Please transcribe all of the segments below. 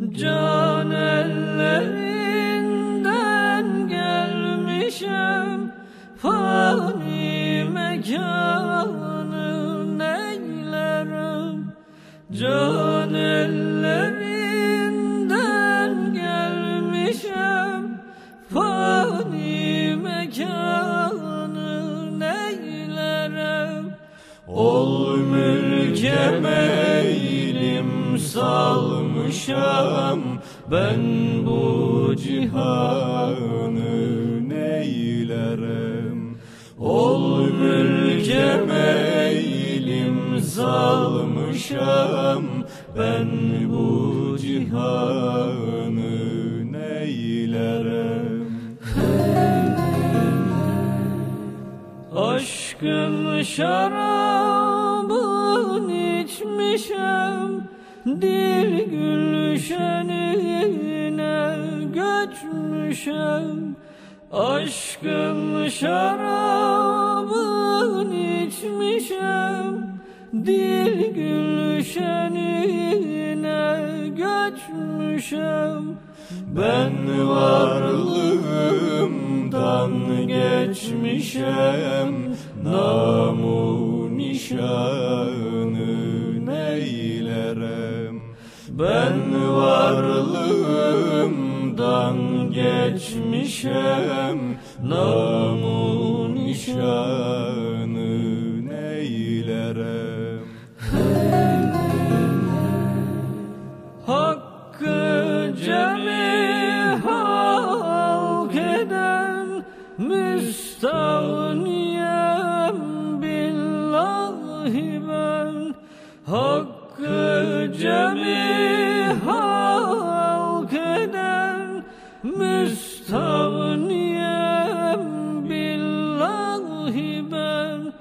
Can ellerinden gelmişem Fani mekanı neylerim Can gelmişem Fani mekanı neylerim Ol salmışam. Ben bu cihanı neylerim Ol mülke meylim salmışam. Ben bu cihanı neylerim Aşkın şarabın içmişem Dil gülşenine göçmüşem Aşkın şarabın içmişem Dil gülşenine göçmüşem Ben varlığımdan geçmişem Namu nişanı Ben varlığımdan geçmişem Namu nişanı cemi halk eden müstahniyem billahi ben.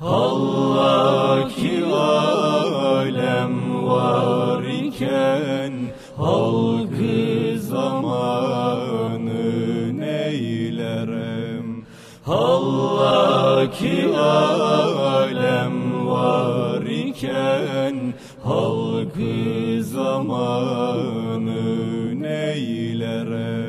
Allah ki alem var iken Halkı zamanı neylerem? Allah ki alem var iken halkı zamanı neylere?